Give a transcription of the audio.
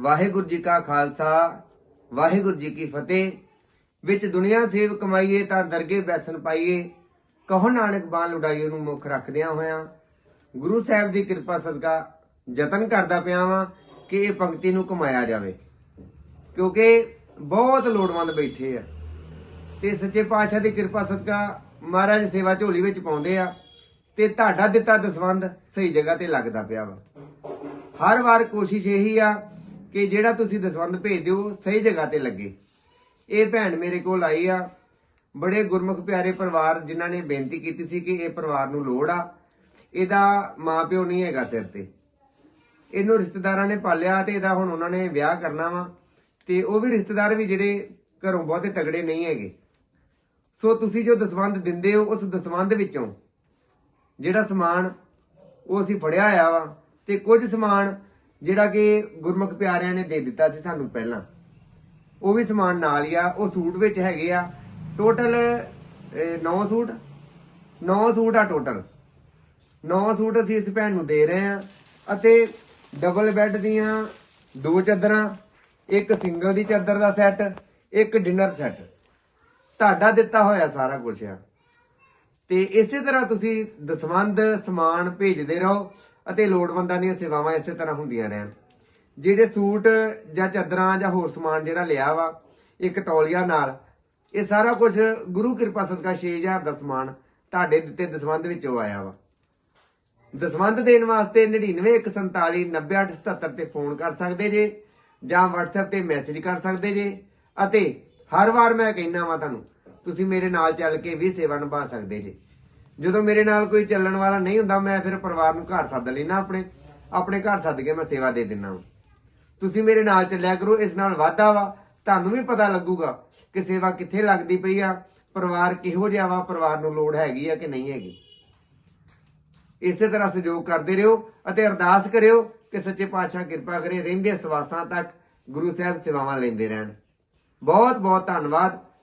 ਵਾਹਿਗੁਰੂ ਜੀ ਕਾ ਖਾਲਸਾ, ਵਾਹਿਗੁਰੂ ਜੀ ਕੀ ਫਤਿਹ। ਵਿੱਚ ਦੁਨੀਆ ਸੇਵ ਕਮਾਈਏ ਤਾਂ ਦਰਗੇ ਬੈਸਨ ਪਾਈਏ। ਕਹੋ ਨਾਨਕ ਬਾਣ ਲੁਡਾਈਏ ਨੂੰ ਮੁੱਖ ਰੱਖਦਿਆਂ ਹੋਇਆਂ। ਗੁਰੂ ਸਾਹਿਬ ਦੀ ਕਿਰਪਾ ਸਦਕਾ ਯਤਨ ਕਰਦਾ ਪਿਆ ਵਾਂ ਕਿ ਇਹ ਪੰਕਤੀ ਨੂੰ ਕਮਾਇਆ ਜਾਵੇ। ਕਿਉਂਕਿ ਬਹੁਤ ਲੋੜਵੰਦ ਬੈਠੇ ਆ। ਤੇ ਸੱਚੇ ਪਾਤਸ਼ਾਹ ਦੀ ਕਿਰਪਾ ਸਦਕਾ ਮਹਾਰਾਜ ਸੇਵਾ ਝੋਲੀ ਵਿੱਚ ਪਾਉਂਦੇ ਆ। ਤੇ ਤੁਹਾਡਾ ਦਿੱਤਾ ਦਸਵੰਦ ਸਹੀ ਜਗ੍ਹਾ ਤੇ ਲੱਗਦਾ ਪਿਆ ਵਾ। ਹਰ ਵਾਰ ਕੋਸ਼ਿਸ਼ ਇਹੀ ਆ ਕਿ ਜਿਹੜਾ ਤੁਸੀਂ ਦਸਵੰਦ ਭੇਜ ਦਿਓ ਸਹੀ ਜਗ੍ਹਾ ਤੇ ਲੱਗੇ। ਇਹ ਭੈਣ ਮੇਰੇ ਕੋਲ ਆਈ ਆ। ਬੜੇ ਗੁਰਮੁਖ ਪਿਆਰੇ ਪਰਿਵਾਰ ਜਿਨ੍ਹਾਂ ਨੇ ਬੇਨਤੀ ਕੀਤੀ ਸੀ ਕਿ ਇਹ ਪਰਿਵਾਰ ਨੂੰ ਲੋੜ ਆ। ਇਹਦਾ ਮਾਪਿਓ ਨਹੀਂ ਹੈਗਾ ਸਿਰ ਤੇ। ਇਹਨੂੰ ਰਿਸ਼ਤੇਦਾਰਾਂ ਨੇ ਪਾਲਿਆ ਤੇ ਇਹਦਾ ਹੁਣ ਉਹਨਾਂ ਨੇ ਵਿਆਹ ਕਰਨਾ ਵਾ। ਤੇ ਉਹ ਵੀ ਰਿਸ਼ਤੇਦਾਰ ਵੀ ਜਿਹੜੇ ਘਰੋਂ ਬਹੁਤੇ ਤਗੜੇ ਨਹੀਂ ਹੈਗੇ। ਸੋ ਤੁਸੀਂ ਜੋ ਦਸਵੰਦ ਦਿੰਦੇ ਹੋ, ਉਸ ਦਸਵੰਦ ਵਿੱਚੋਂ ਜਿਹੜਾ ਸਮਾਨ ਉਹ ਅਸੀਂ ਫੜਿਆ ਆ ਵਾ ਤੇ ਕੁਝ ਸਮਾਨ ਜਿਹੜਾ ਕਿ ਗੁਰਮੁਖ ਪਿਆਰਿਆਂ ਨੇ ਦੇ ਦਿੱਤਾ ਸੀ ਸਾਨੂੰ ਪਹਿਲਾਂ। ਉਹ ਵੀ ਸਮਾਨ ਨਾਲ ਹੀ ਆ, ਉਹ ਸੂਟ ਵਿੱਚ ਹੈਗੇ ਆ। Total 9 suit. 9 ਸੂਟ ਆ ਟੋਟਲ 9 ਸੂਟ ਅਸੀਂ ਇਸ ਭੈਣ ਨੂੰ ਦੇ ਰਹੇ ਆ ਅਤੇ ਡਬਲ ਬੈੱਡ ਦੀਆਂ ਦੋ ਚਾਦਰਾਂ, ਇੱਕ ਸਿੰਗਲ ਦੀ ਚਾਦਰ ਦਾ ਸੈੱਟ ਇੱਕ ਡਿਨਰ ਸੈੱਟ ਤੁਹਾਡਾ ਦਿੱਤਾ ਹੋਇਆ ਸਾਰਾ ਕੁਝ ਆ। ਤੇ ਇਸੇ ਤਰ੍ਹਾਂ ਤੁਸੀਂ ਦਸਵੰਦ ਸਮਾਨ ਭੇਜਦੇ ਰਹੋ ਅਤੇ ਲੋੜਵੰਦਾਂ ਦੀਆਂ ਸੇਵਾਵਾਂ ਇਸੇ ਤਰ੍ਹਾਂ ਹੁੰਦੀਆਂ ਰਹਿਣ। ਜਿਹੜੇ ਸੂਟ ਜਾਂ ਚਾਦਰਾਂ ਜਾਂ ਹੋਰ ਸਮਾਨ ਜਿਹੜਾ ਲਿਆ ਵਾ, ਇੱਕ ਤੌਲੀਆ ਨਾਲ, ਇਹ ਸਾਰਾ ਕੁਝ ਗੁਰੂ ਕਿਰਪਾ ਸਦਕਾ 6000 ਦਾ ਸਮਾਨ ਤੁਹਾਡੇ ਦਿੱਤੇ ਦਸਵੰਦ ਵਿੱਚੋਂ ਆਇਆ ਵਾ। ਦਸਵੰਦ ਦੇਣ ਵਾਸਤੇ 9914490877 ਤੇ ਫੋਨ ਕਰ ਸਕਦੇ ਜੇ ਜਾਂ WhatsApp ਤੇ ਮੈਸੇਜ ਕਰ ਸਕਦੇ ਜੇ ਅਤੇ ਹਰ ਵਾਰ ਮੈਂ ਕਹਿਣਾ ਵਾ ਤੁਹਾਨੂੰ ਤੁਸੀਂ ਮੇਰੇ ਨਾਲ ਚੱਲ ਕੇ ਵੀ ਸੇਵਾ ਨਿਭਾ ਸਕਦੇ ਜੇ। ਜਦੋਂ ਮੇਰੇ ਨਾਲ ਕੋਈ ਚੱਲਣ ਵਾਲਾ ਨਹੀਂ ਹੁੰਦਾ, ਮੈਂ ਫਿਰ ਪਰਿਵਾਰ ਨੂੰ ਘਰ ਸੱਦ ਲੈਣਾ ਆਪਣੇ। ਆਪਣੇ ਘਰ ਸੱਦ ਕੇ ਮੈਂ ਸੇਵਾ ਦੇ ਦਿੰਦਾ ਤੁਸੀਂ ਮੇਰੇ ਨਾਲ ਚੱਲਿਆ ਕਰੋ, ਇਸ ਨਾਲ ਵਾਧਾ ਵਾ। ਤੁਹਾਨੂੰ ਵੀ ਪਤਾ ਲੱਗੂਗਾ ਕਿ ਸੇਵਾ ਕਿੱਥੇ ਲੱਗਦੀ ਪਈ ਆ। ਪਰਿਵਾਰ ਕਿਹੋ ਜਿਹਾ ਵਾ, ਪਰਿਵਾਰ ਨੂੰ ਲੋੜ ਹੈਗੀ ਆ ਕਿ ਨਹੀਂ ਹੈਗੀ। ਇਸੇ ਤਰ੍ਹਾਂ ਸਹਿਯੋਗ ਕਰਦੇ ਰਹੋ ਅਤੇ ਅਰਦਾਸ ਕਰਿਓ ਕਿ ਸੱਚੇ ਪਾਤਸ਼ਾਹ ਕਿਰਪਾ ਕਰੇ, ਰਹਿੰਦੇ ਸਵਾਸਾਂ ਤੱਕ ਗੁਰੂ ਸਾਹਿਬ ਸੇਵਾਵਾਂ ਲੈਂਦੇ ਰਹਿਣ। ਬਹੁਤ ਬਹੁਤ ਧੰਨਵਾਦ।